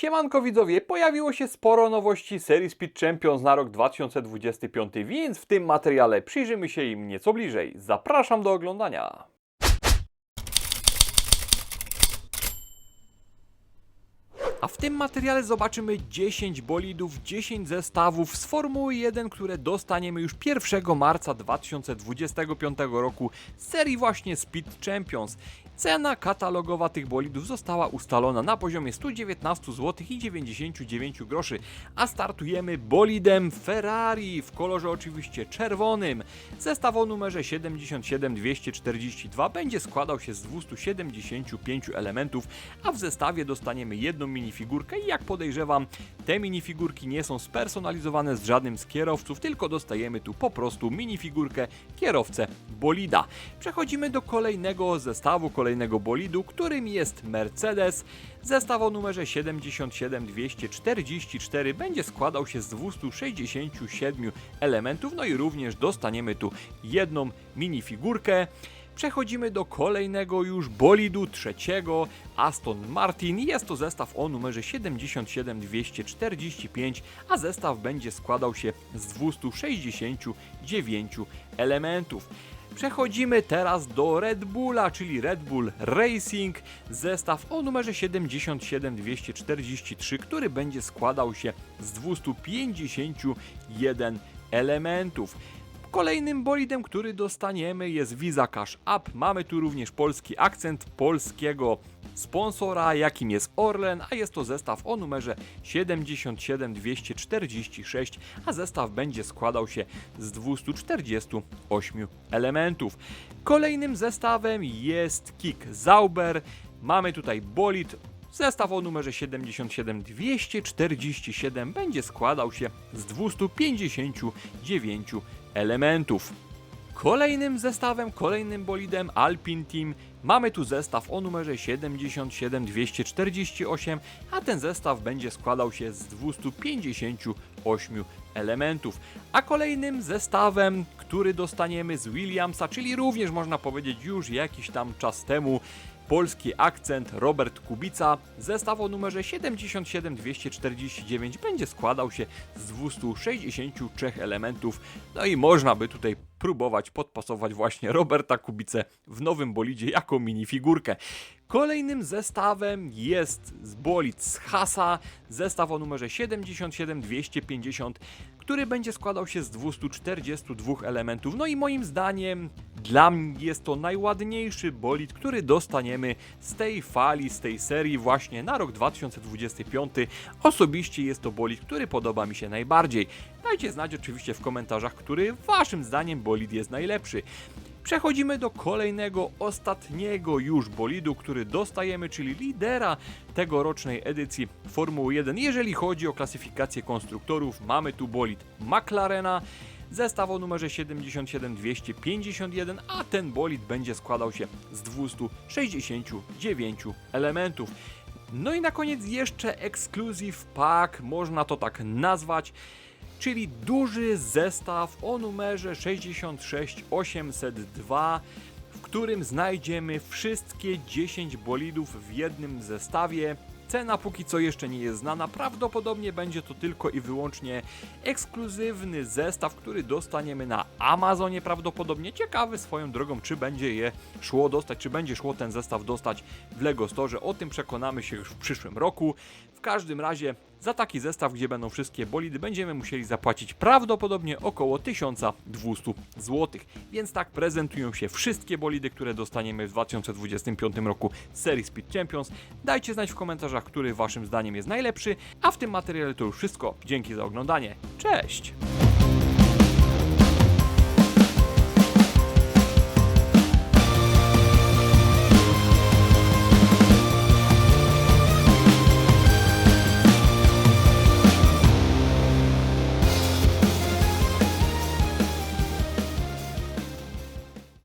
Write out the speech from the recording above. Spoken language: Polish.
Siemanko widzowie, pojawiło się sporo nowości serii Speed Champions na rok 2025, więc w tym materiale przyjrzymy się im nieco bliżej. Zapraszam do oglądania. A w tym materiale zobaczymy 10 bolidów, 10 zestawów z Formuły 1, które dostaniemy już 1 marca 2025 roku z serii właśnie Speed Champions. Cena katalogowa tych bolidów została ustalona na poziomie 119 zł i 99 groszy, a startujemy bolidem Ferrari w kolorze oczywiście czerwonym. Zestaw o numerze 77242 będzie składał się z 275 elementów, a w zestawie dostaniemy jedną minifigurkę i jak podejrzewam, te minifigurki nie są spersonalizowane z żadnym z kierowców, tylko dostajemy tu po prostu minifigurkę kierowcę bolida. Przechodzimy do kolejnego zestawu, kolejnego bolidu, którym jest Mercedes. Zestaw o numerze 77244 będzie składał się z 267 elementów, no i również dostaniemy tu jedną minifigurkę. Przechodzimy do kolejnego już bolidu trzeciego Aston Martin. Jest to zestaw o numerze 77245, a zestaw będzie składał się z 269 elementów. Przechodzimy teraz do Red Bulla, czyli Red Bull Racing, zestaw o numerze 77243, który będzie składał się z 251 elementów. Kolejnym bolidem, który dostaniemy jest Visa Cash App. Mamy tu również polski akcent polskiego sponsora, jakim jest Orlen, a jest to zestaw o numerze 77246, a zestaw będzie składał się z 248 elementów. Kolejnym zestawem jest Kick Zauber. Mamy tutaj bolid Zestaw o numerze 77247 będzie składał się z 259 elementów. Kolejnym zestawem, kolejnym bolidem Alpine Team mamy tu zestaw o numerze 77248, a ten zestaw będzie składał się z 258 elementów. A kolejnym zestawem, który dostaniemy z Williamsa, czyli również można powiedzieć już jakiś tam czas temu, polski akcent Robert Kubica. Zestaw o numerze 77249 będzie składał się z 263 elementów. No i można by tutaj próbować podpasować właśnie Roberta Kubicę w nowym bolidzie jako minifigurkę. Kolejnym zestawem jest z bolid z Hasa, zestaw o numerze 77250, który będzie składał się z 242 elementów. No i moim zdaniem dla mnie jest to najładniejszy bolid, który dostaniemy z tej fali, z tej serii właśnie na rok 2025. Osobiście jest to bolid, który podoba mi się najbardziej. Dajcie znać oczywiście w komentarzach, który waszym zdaniem bolid jest najlepszy. Przechodzimy do kolejnego, ostatniego już bolidu, który dostajemy, czyli lidera tegorocznej edycji Formuły 1. Jeżeli chodzi o klasyfikację konstruktorów, mamy tu bolid McLarena, zestaw o numerze 77251, a ten bolid będzie składał się z 269 elementów. No i na koniec jeszcze Exclusive Pack, można to tak nazwać czyli duży zestaw o numerze 66802, w którym znajdziemy wszystkie 10 bolidów w jednym zestawie. Cena póki co jeszcze nie jest znana, prawdopodobnie będzie to tylko i wyłącznie ekskluzywny zestaw, który dostaniemy na Amazonie prawdopodobnie. Ciekawy swoją drogą, czy będzie je szło dostać, czy będzie szło ten zestaw dostać w Lego Store. O tym przekonamy się już w przyszłym roku. W każdym razie za taki zestaw, gdzie będą wszystkie bolidy, będziemy musieli zapłacić prawdopodobnie około 1200 zł. Więc tak prezentują się wszystkie bolidy, które dostaniemy w 2025 roku z serii Speed Champions. Dajcie znać w komentarzach, który waszym zdaniem jest najlepszy. A w tym materiale to już wszystko. Dzięki za oglądanie. Cześć!